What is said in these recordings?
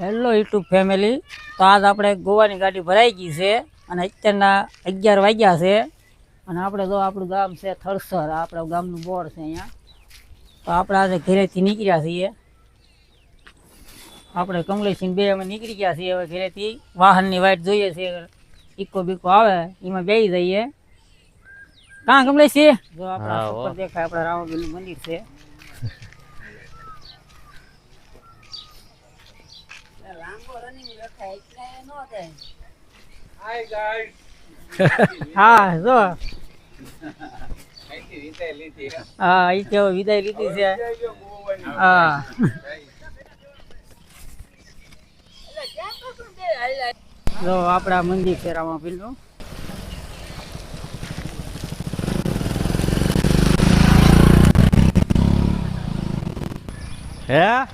Hello YouTube family તો આજ આપણે ગોવાની ગાડી ભરાઈ ગઈ છે અને અત્યારના અગિયાર વાગ્યા છે. અને આપણે જો આપણું ગામ છે થરસર આ આપણા ગામનું બોર્ડ છે અહીંયા. તો આપણે આજે ઘરેથી નીકળ્યા છીએ. આપણે કમલેશસિંહ બે અમે નીકળી ગયા છીએ હવે ઘરેથી. વાહનની વાઇટ જોઈએ છીએ ઇકો બીકો આવે એમાં બેસી જઈએ. કાં કમલેશસિંહ જો આપણા. દેખાય આપણા રાવણગીરનું મંદિર છે. હા? જો હા એ વિદાય લીધી છે હા જો આપણા મંદિર ફેરામાં પેલું હે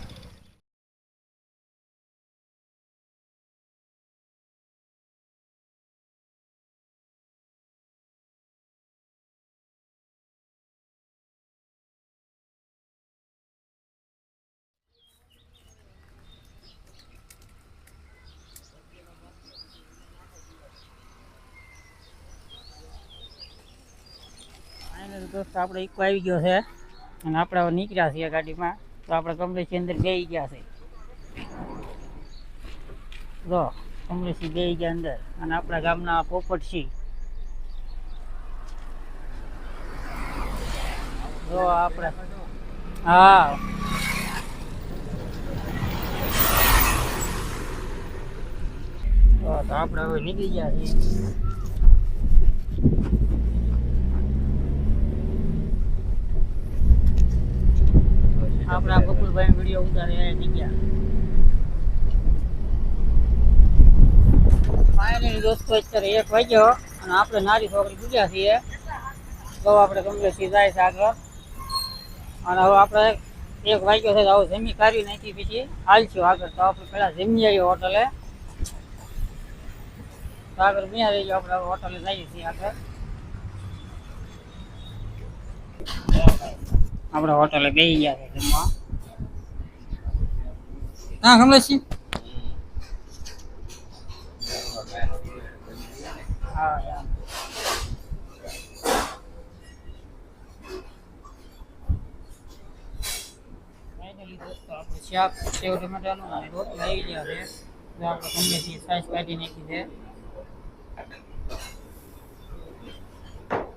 ફાઇનલ દોસ્ત આપણે એક આવી ગયો છે. અને આપણે નીકળ્યા છીએ ગાડીમાં. તો આપણે કમલેશી અંદર બેસી ગયા છે. જો કમલેશી બેસી ગયા અંદર. અને આપણા ગામના પોપટસિંહ. જો, આપણે હા. તો આપણે હવે નીકળી ગયા છીએ આપણા બકુલભાઈ વીડિયો ઉતારે એ જગ્યા ફાઇનલી દોસ્તો અત્યારે એક વાગ્યો અને આપણે નારી છોકરી પૂજ્યા છીએ તો આપણે કમલેશી જાય છે આગળ અને હવે આપણે એક વાગ્યો છે તો હવે જમી કાઢી નાખી પછી હાલશું આગળ તો આપણે પેલા જમી આવીએ હોટલે તો આગળ ત્યાં રહી ગયો આપણે હવે હોટલે જઈએ છીએ આગળ આપણે હોટલે બેસી ગયા છે જમવા હા કમલેશજી હા યાર Finally દોસ્તો આપણે શાક સેવ ટમેટાનું અને રોટલા આવી ગયા છે તો આપણે કમલેશજી સાઈઝ કાઢી નાખી છે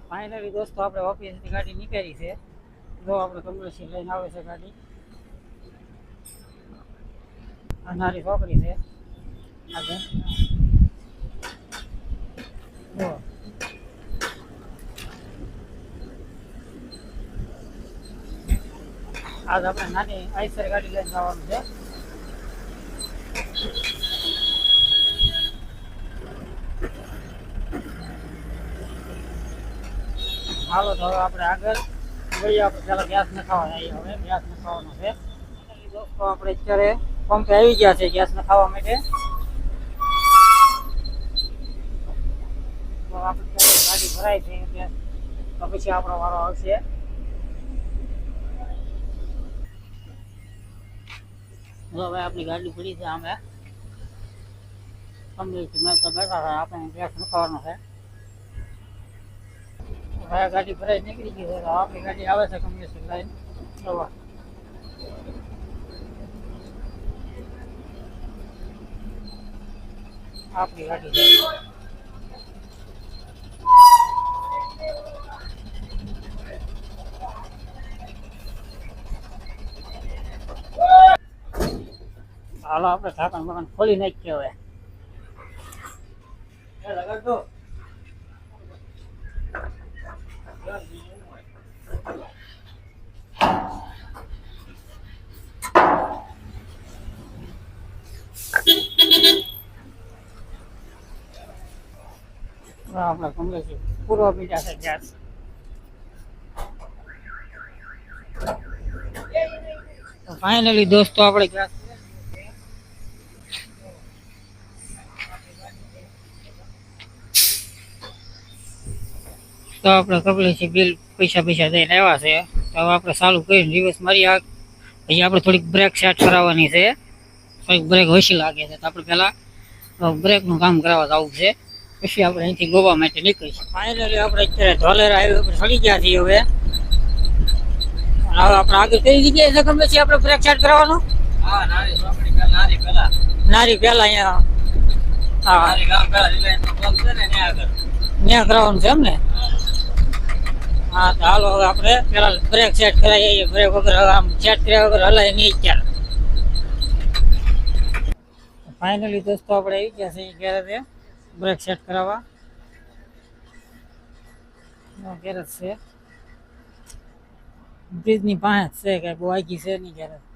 ફાઇનલી દોસ્તો આપણે ઓફિસથી ગાડી નીકળી છે જો આપણે કમલેશી લઈને આવે છે ગાડી આ નારી છોકરી છે આગળ આજ આપણે નાની આઈસર ગાડી લઈને જવાનું છે હાલો તો આપણે આગળ. જોઈએ, આપણે પેલા ગેસ નખાવા જઈએ હવે ગેસ નખાવાનો છે. દોસ્તો આપણે અત્યારે પંપે આવી ગયા છે, ગેસ નખાવા માટે. તો આપણે ત્યારે ગાડી ભરાય છે, એટલે તો પછી આપણો વારો આવશે. જો હવે આપણી ગાડી પડી છે અમે કમ્પ્લીટ મેં તો બેઠા હતા આપણે ગેસ નખાવાનો છે. હવે આ ગાડી ભરાઈ નીકળી ગઈ છે, તો આપણી ગાડી આવે છે કમ્પ્લીટ લાઈન. આપણી ગાડી. હાલો આપણે ઢાંકણ બકાન ખોલી નાખીએ હવે. હવે આપણે કમલેશી પૂરો બીજા છે ગેસ ફાઇનલી દોસ્તો આપણે ગેસ તો આપણે કપલેથી બિલ પૈસા પૈસા દઈને આવ્યા છે. તો આપણે ચાલુ કરીને દિવસ મારી આ હજી આપણે થોડીક બ્રેક સેટ કરાવવાની છે. થોડીક બ્રેક ઓછી લાગે છે. તો આપણે પહેલાં બ્રેકનું કામ કરાવવા જવું છે. પછી આપણે અહીંથી ગોવા માટે નીકળીશું. ફાઇનલી આપણે અત્યારે ધોલેરા હાઈવે પર ચડી ગયા છીએ હવે. અને હવે આપણે આગળ કઈ જગ્યાએ છે ગમે છે આપણે બ્રેક સેટ કરવાનો? હા નારી ચોકડી પેલા નારી પેલા નારી પહેલા અહીંયા. હા. નારી ગામ પેલા રિલાયન્સ નો પંપ છે ને ત્યાં આગળ. ત્યાં કરવાનું છે એમ ને? હા તો હાલો હવે આપણે પેલા બ્રેક સેટ કરાવીએ બ્રેક વગર હવે આમ સેટ કર્યા વગર હલાય નહીં અત્યારે. ફાઇનલી દોસ્તો આપણે આવી ગયા છે ગેરેજે બ્રેક સેટ કરાવવા. ગેરેજ છે. બ્રિજની પાસે જ છે, કઈ બહુ આગી છે નહીં ગેરેજ.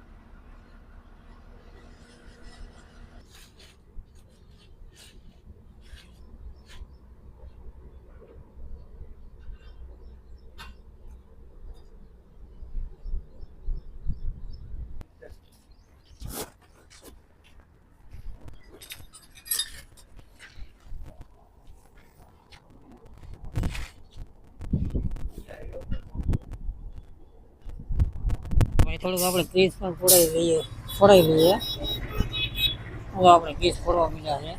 થોડુંક આપણે ગ્રીસ પણ ફોડાવી લઈએ ફોડાવી લઈએ. હવે આપણે ગ્રીસ ફોડવા મળ્યા છે.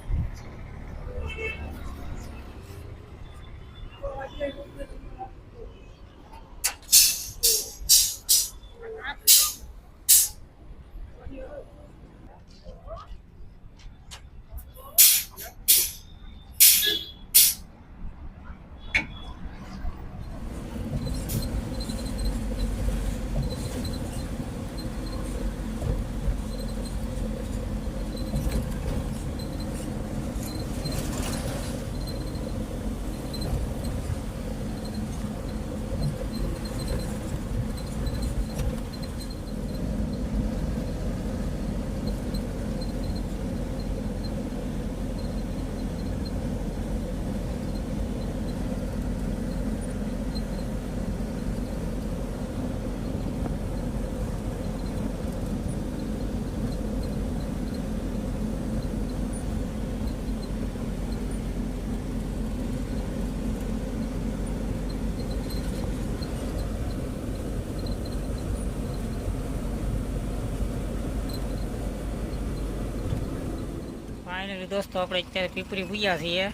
ફાઇનલી દોસ્તો, આપણે અત્યારે પીપરી પૂજ્યા છીએ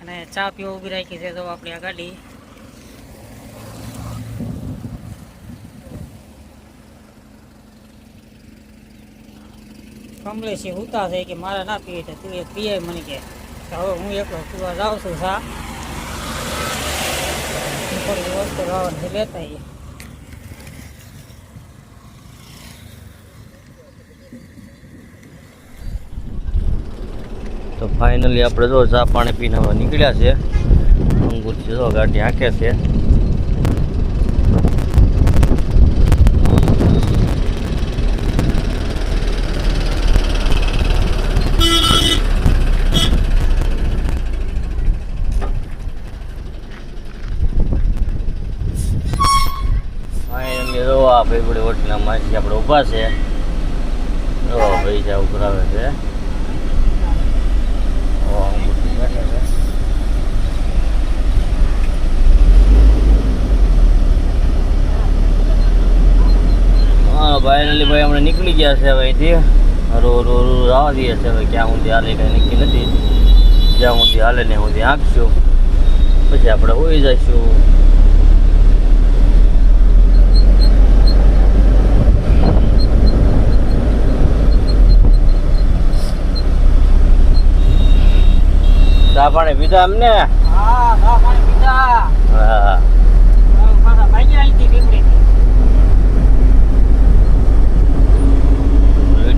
અને ચા પીવા ઊભી રાખી છે. તો આપણી આ ગાડી કમલેશી ઉતા છે કે મારે ના પીવી તો તું એક પીએ મને કે. તો હવે હું એકલો પીવા જાઉં છું ચા હું થોડી વસ્તુ લાવવાની છે લેતા આવીએ. તો ફાઇનલી આપણે જો ચા પાણી પીને હવે નીકળ્યા છે અંગુર છે, જો ગાડી હાંકે છે. ભાઈ બધી હોટલના માછી આપણે ઊભા છે. ભાઈ જ્યાં ઉભરાવે છે ઓ અંગુર બેઠા છે હા ફાઇનલી ભાઈ હમણાં નીકળી ગયા છે હવે અહીંથી. રો રો રો દઈએ છે હવે ક્યાં સુધી હાલે કંઈ નક્કી નથી. જ્યાં સુધી હાલે ને સુધી આંકશું પછી આપણે હોઈ જઈશું. ચા પાણી પીધા અમને હા ચા પાણી પીધા. હા હવે પાછા ભાગ્યા અહીંથી પીપળીથી.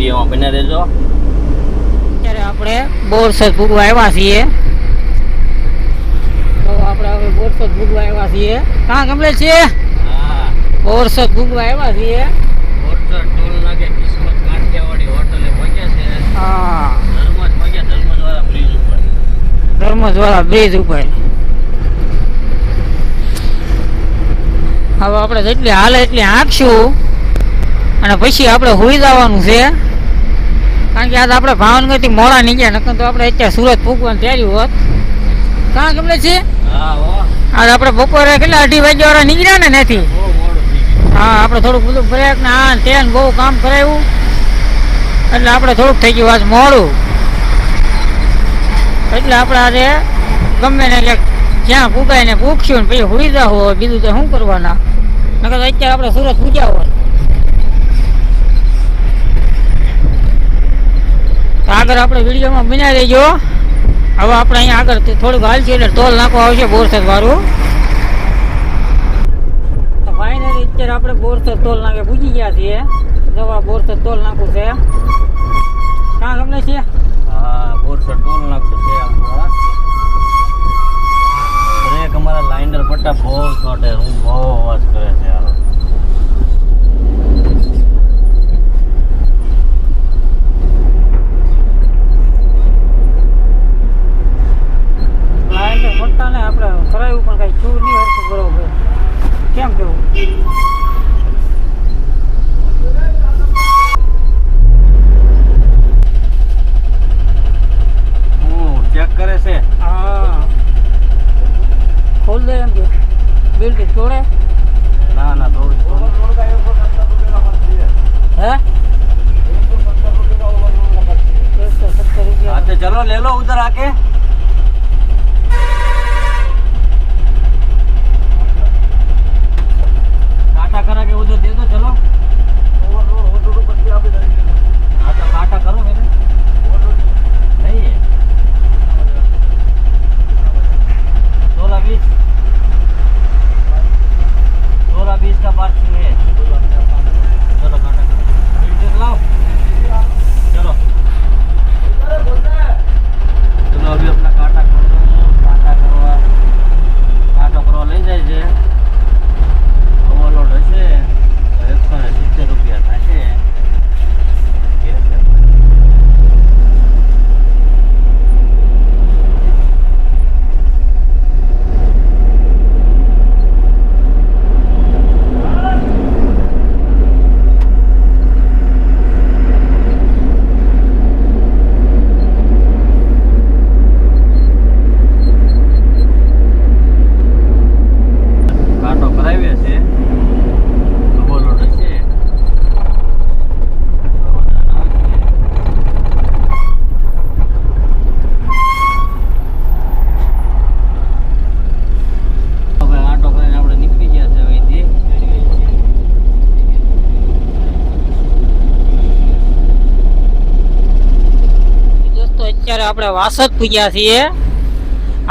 વિડીયોમાં બને રહેજો. અત્યારે આપણે બોરસદ ભૂગવા આવ્યા છીએ. તો આપણે હવે બોરસદ ભૂગવા આવ્યા છીએ. કાં ગમલે છે? હા. બોરસદ ભૂગવા આવ્યા છીએ. ધર્મજવાળા બ્રિજ ઉપર. ધર્મજવાળા બ્રિજ ઉપર. હવે આપણે જેટલી હાલે એટલી આંકશું અને પછી આપણે હોઈ જવાનું છે. કારણ કે આજ આપણે ભાવનગરથી મોડા નીકળ્યા નકર તો આપણે અત્યારે સુરત પૂગવાનું તૈયારી હોત. કાં ગમલે છે? આજ આપણે બપોરે કેટલા અઢી વાગ્યા વાળા નીકળ્યા ને નથી હા આપણે થોડુંક બધું બ્રેક ને આ ને તે બહુ કામ કરાવ્યું એટલે આપણે થોડુંક થઈ ગયું આજ મોડું. એટલે આપણે આજે ગમે ને ક્યાંક જ્યાં પૂગાય ને પૂછ્યું ને પછી હુઈ જાવ હોય બીજું તો શું કરવાના? નકર અત્યારે આપણે સુરત પૂજ્યા હોય તો આગળ આપણે વિડીયોમાં બિના દેજો હવે આપણે અહીંયા આગળ થોડુંક હાલ છે એટલે ટોલ નાખવા આવશે બોરસદ વાળું. ફાઇનલી અત્યારે આપણે બોરસદ ટોલ નાખે પૂજી ગયા છીએ. દવા બોરસદ ટોલ નાખું છે. કાં ગમે છે? હા, બોરસદ ટોલ નાખતું છે બ્રેક અમારા લાઇનર પટ્ટા બહુ છોટે હું બહુ અવાજ કરે છે. કાંઈ કંઈ બોલતા ને આપણે કરાયું પણ કાંઈ થયું નહીં હરખું બરોબર. કેમ કેવું? ખોલ દે એમ કે. બિલ્ડિંગ તોડે ના ના તોડી હે? ચલો લેલો ઉધર આકે આપણે વાસદ પૂજ્યા છીએ.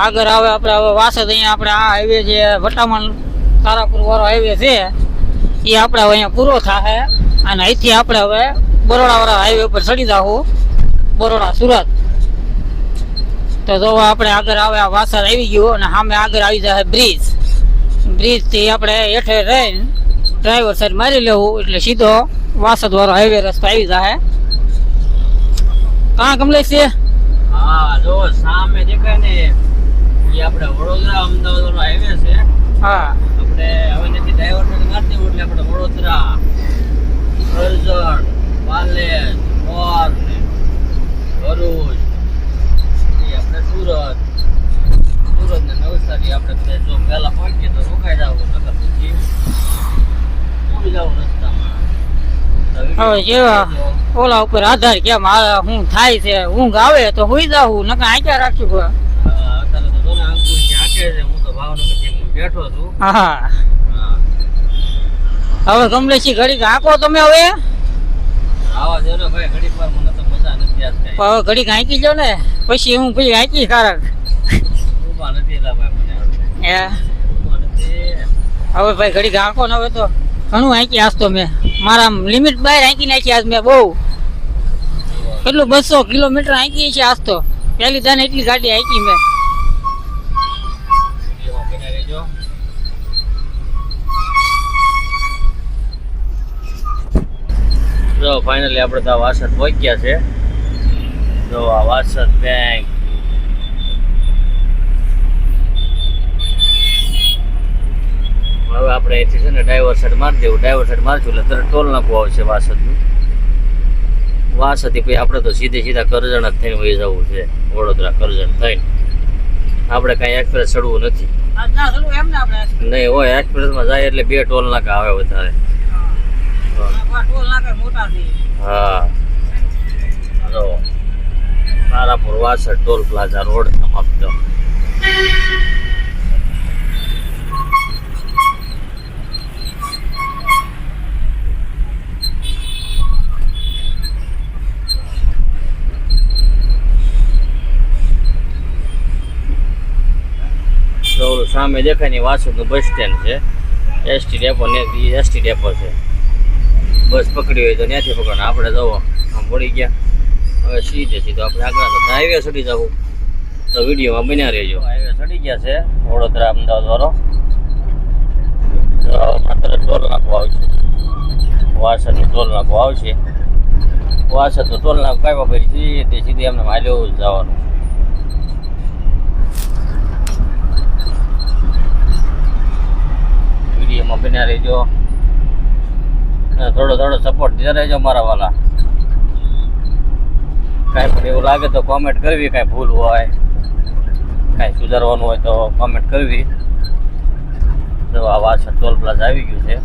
આગળ આવે આપણે હવે વાસદ અહીંયા આપણે આ હાઈવે છે વટામણ તારાપુર વાળો હાઈવે છે, એ આપણે હવે અહીંયા પૂરો થાય અને અહીંથી આપણે હવે બરોડા વાળા હાઈવે ઉપર ચડી જાવું બરોડા સુરત. તો જો આપણે આગળ આવે આ વાસદ આવી ગયું અને સામે આગળ આવી જાય બ્રિજ બ્રિજથી આપણે હેઠે રહીને ડ્રાઈવર સાઈડ મારી લેવું, એટલે સીધો વાસદ વાળો હાઈવે રસ્તો આવી જાય કાં કમલેશ જો સામે દેખાય ને એ આપણે વડોદરા અમદાવાદ વાળો હાઈવે છે. હા. આપણે હવે નથી ડ્રાઈવર ને દેવું એટલે આપણે વડોદરા કરજણ પાલેજ મોર ભરૂચ. એ આપણે સુરત. સુરત ને નવસારી આપણે જો પહેલા પહોંચીએ તો રોકાઈ જવું નકર પછી પૂરી જવું રસ્તામાં તો video હવે જેવા ઓલા ઉપર આધાર કેમ હું થાય છે ઊંઘ આવે તો હુઈ જાઉં નકા આંક્યા. હા, હું તો બેઠો છું. હા. હા. હવે કમલેશી ઘડી આંકો તમે હવે. ઘડીક હવે ઘડી આંકી જો ને પછી હું પછી આંકી કારક. ઊભા નથી એલા ભાઈ મને. હે. હવે ભાઈ ઘડીક આંકો ને હવે તો ઘણું આંકી આસતો મેં. મારા લિમિટ બહાર આંકી નાખી આજ મેં બહુ. કેટલું બસો કિલોમીટર આંકી છે આજ તો. પહેલી દાને એટલી ગાડી આંકી મેં. વિડીયોમાં બન્યા રહેજો જો ફાઇનલી આપણે તો આ વાસદ પહોંચ્યા છે. જો, આ વાસદ બેંક હવે આપણે અહીંથી છે ને ડ્રાઈવર સાઈડ મારી દેવું ડ્રાઈવર સાઈડ મારશું એટલે તરત ટોલ નાખવું આવશે વાસદનું. વાસદથી પછી આપણે તો સીધે સીધા કરજણ જ થઈને વહી જવું છે વડોદરા કરજણ થઈને. આપણે કાંઈ એક્સપ્રેસ ચડવું નથી. નહીં હોય એક્સપ્રેસમાં જાય એટલે બે ટોલ નાકા આવે વધારે. હા. નાકા Tarapur Vasad toll plaza road સમાપ્ત તો ઓલું સામે દેખાય ને વાસદનું બસ સ્ટેન્ડ છે એસટી ડેપો ને એસટી ડેપો છે. બસ પકડી હોય તો ત્યાંથી પકડો આપણે જવો. આમ પડી ગયા. હવે સીધે સીધો આપણે આગળ તો હાઈવે ચડી જવું. તો વિડીયોમાં બન્યા રહેજો. હાઈવે સડી ગયા છે. વડોદરા, અમદાવાદ વાળો. તો માત્ર ટોલ નાખવો આવશે. વાસદનું ટોલ નાખવો આવશે. વાસદનું ટોલ નાખ કાંઈ ફરી સીધી સીધી એમને હાલ્યો જવાનું. વિડીયોમાં બન્યા રહેજો. થોડો થોડો સપોર્ટ દીધા રહેજો મારા વાલા. કાંઈ પણ એવું લાગે તો કોમેન્ટ કરવી, કાંઈ ભૂલ હોય, કાંઈ સુધારવાનું હોય તો કોમેન્ટ કરવી. તો આ વાસણ ટોલ પ્લાઝ આવી ગયું છે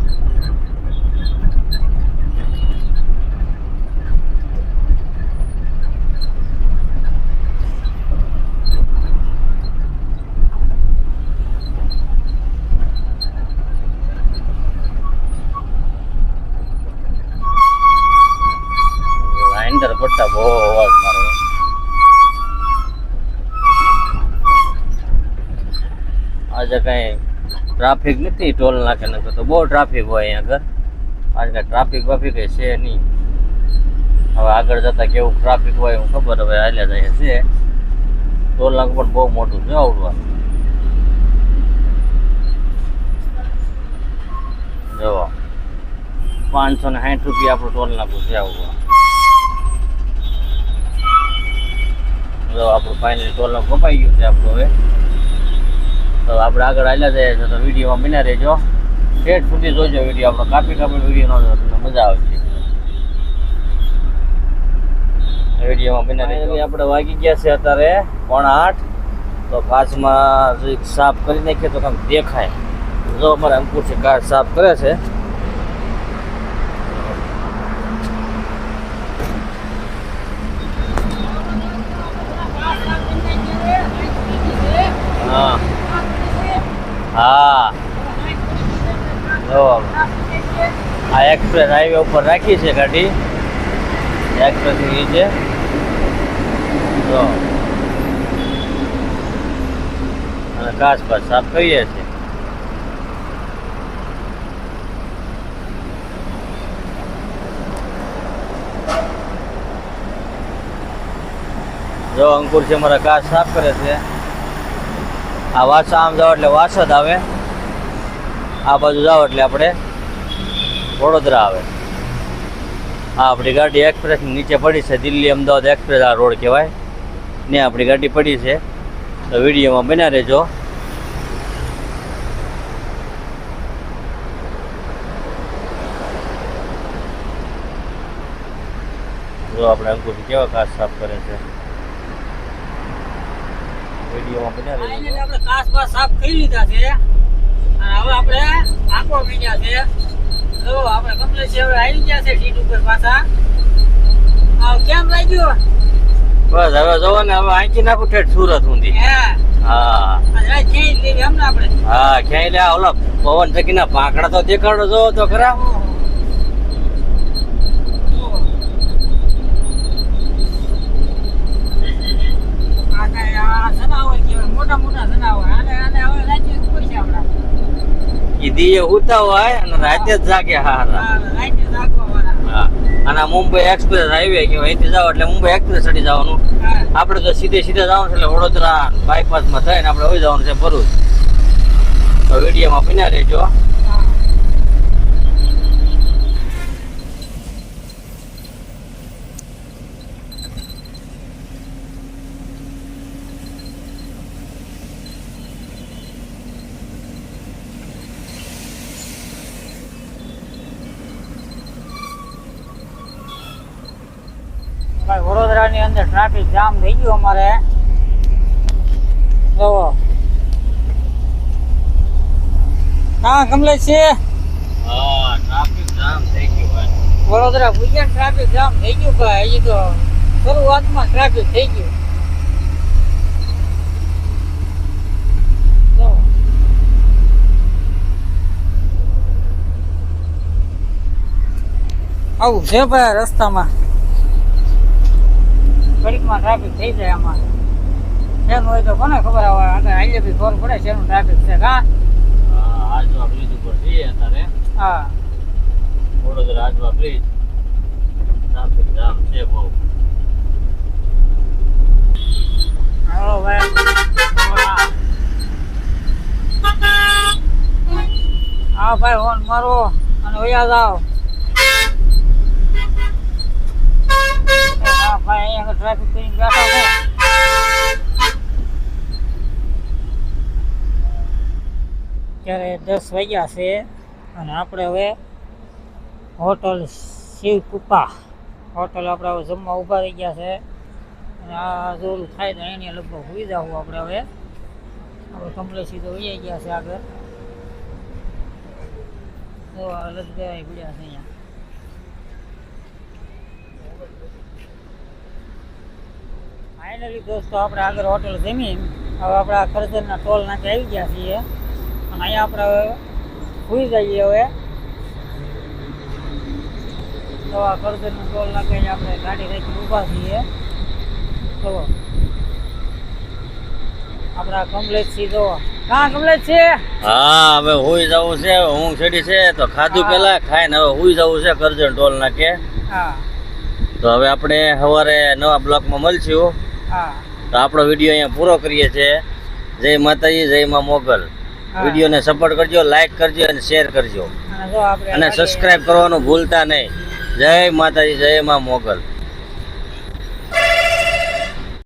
લાઇન્ડર પડતા બહુ અવાજ મારો આજે કઈ ટ્રાફિક નથી ટોલ નાકે નકર તો બહુ ટ્રાફિક હોય અહીંયા આગળ આજે કઈ ટ્રાફિક બાફિક કઈ છે નહીં હવે આગળ જતા કેવું ટ્રાફિક હોય હું ખબર હવે હાલ્યા જાય છે ટોલ નાક પણ બહુ મોટું છે આવડવા જો પાંચસો ને સાઠ રૂપિયા આપણું ટોલ નાકું છે આવડવા જો આપણું ફાઇનલ ટોલ કપાઈ ગયું છે આપણું હવે. તો આપણે આગળ હાલ્યા જઈએ છીએ તો વિડીયોમાં બિના રહેજો. ઠેઠ સુધી જોજો વીડિયો. આપણો કાપી કાપી વીડિયો ન તમને મજા આવશે. વિડીયોમાં બિના રહેજો. આપણે વાગી ગયા છે અત્યારે પોણા આઠ. તો કાચમાં સાફ કરી નાખીએ તો કંઈક દેખાય. જો અમારે અંકુરથી કાચ સાફ કરે છે હા હા જો આ એક્સપ્રેસ હાઈવે ઉપર રાખી છે ગાડી. એક્સપ્રેસ નીચે. તો અને પાસ સાફ કરીએ છીએ. જો અંકુર છે મારા કાચ સાફ કરે છે. આ વાસા આમ જાઓ એટલે વાસદ આવે. આ બાજુ જાઓ એટલે આપણે વડોદરા આવે. હા, આપણી ગાડી એક્સપ્રેસ નીચે પડી છે, દિલ્હી અમદાવાદ એક્સપ્રેસ આ રોડ કહેવાય. ને આપણી ગાડી પડી છે. તો વિડીયોમાં બન્યા રહેજો. જો આપણે અંકુશ કેવા કાચ સાફ કરે છે. વિડીયોમાં ફાઇનલી રહેજો. આપણે કાચ સાફ કરી લીધા છે. હવે આપણે આંકડો મીડ્યા છે. આપણે હવે આવી ગયા છે સીટ ઉપર પાછા. આ કેમ લાગ્યું? બસ હવે જોવો ને હવે આંકી નાખું ઠેઠ સુરત સુધી. હે? હા. ક્યાંય લે ઓલા પવન ચકીના પાંખડા તો દેખાડો જો તો ખરા ઓહો. ઓહો. આ કાંઈ આ જનાવર કહેવાય, મોટા મોટા જનાવર આને આને હવે રાજ્ય ઉપર છે આપણા ઈ દીએ ઉતા હોય અને રાતે જ જાગે હારા. અને મુંબઈ એક્સપ્રેસ હાઈવે કે અહીંથી જાવ એટલે મુંબઈ એક્સપ્રેસ ચડી જવાનું. આપણે તો સીધે સીધે જવાનું છે એટલે વડોદરા બાયપાસમાં થઈને આપણે હોય જવાનું છે ભરૂચ. તો વિડીયોમાં બન્યા રહેજો. ટ્રાફિક જામ થઈ ગયું અમારે. જોવો હા કમલેશ છે વડોદરા ભુજન ટ્રાફિક જામ થઈ ગયું ભાઈ. એ તો શરૂઆતમાં ટ્રાફિક થઈ ગયું. આવું છે ભાઈ રસ્તામાં. ઘડીકમાં ટ્રાફિક થઈ જાય આમાં. શેનું હોય તો કોને ખબર આવે? અંદર હાઈએ બી ખબર પડે શેનું ટ્રાફિક છે. કા આજવા બ્રિજ ઉપર જઈએ અત્યારે. હા. Vadodara Ajwa bridge traffic jam છે બહુ. હાલો ભાઈ. હા ભાઈ ફોન મારો અને વયા જાઓ. હા ભાઈ અહીંયા ટ્રાફિક કરીને બેઠા છે ત્યારે દસ વાગ્યા છે અને આપણે હવે હોટલ શિવ કૃપા. હોટલ આપણે હવે જમવા ઊભા રહી ગયા છે. અને આ જોરું થાય તો એની લગભગ હોઈ જાવું આપણે હવે. આપણે કમલેશી તો વહી ગયા છે આગળ. તો અલગ દેવાય પડ્યા છે અહીંયા. ફાઇનલી દોસ્તો આપણે આગળ હોટલ જમીન હવે આપણે આ કરજણના ટોલ નાકે આવી ગયા છીએ. અને અહીંયા આપણે હવે સુઈ જઈએ હવે. તો આ ખરજરના ટોલ નાકે આપણે ગાડી રાખી ઊભા છીએ. તો આપણા કમલેશથી જો. કાં કમલેશ છે. હા હવે હુઈ જવું છે ઊંઘ ચડી છે તો ખાધું હા. પેલા ખાઈને હવે હુઈ જવું છે કરજણ ટોલ નાખે હા. તો હવે આપણે સવારે નવા બ્લોકમાં મળશું. હા તો આપણો વીડિયો અહીંયા પૂરો કરીએ છીએ. જય માતાજી જય માં મોગલ. વિડીયોને સપોર્ટ કરજો લાઈક કરજો અને શેર કરજો. અને સબસ્ક્રાઇબ કરવાનું ભૂલતા નહીં. જય માતાજી જય માં મોગલ.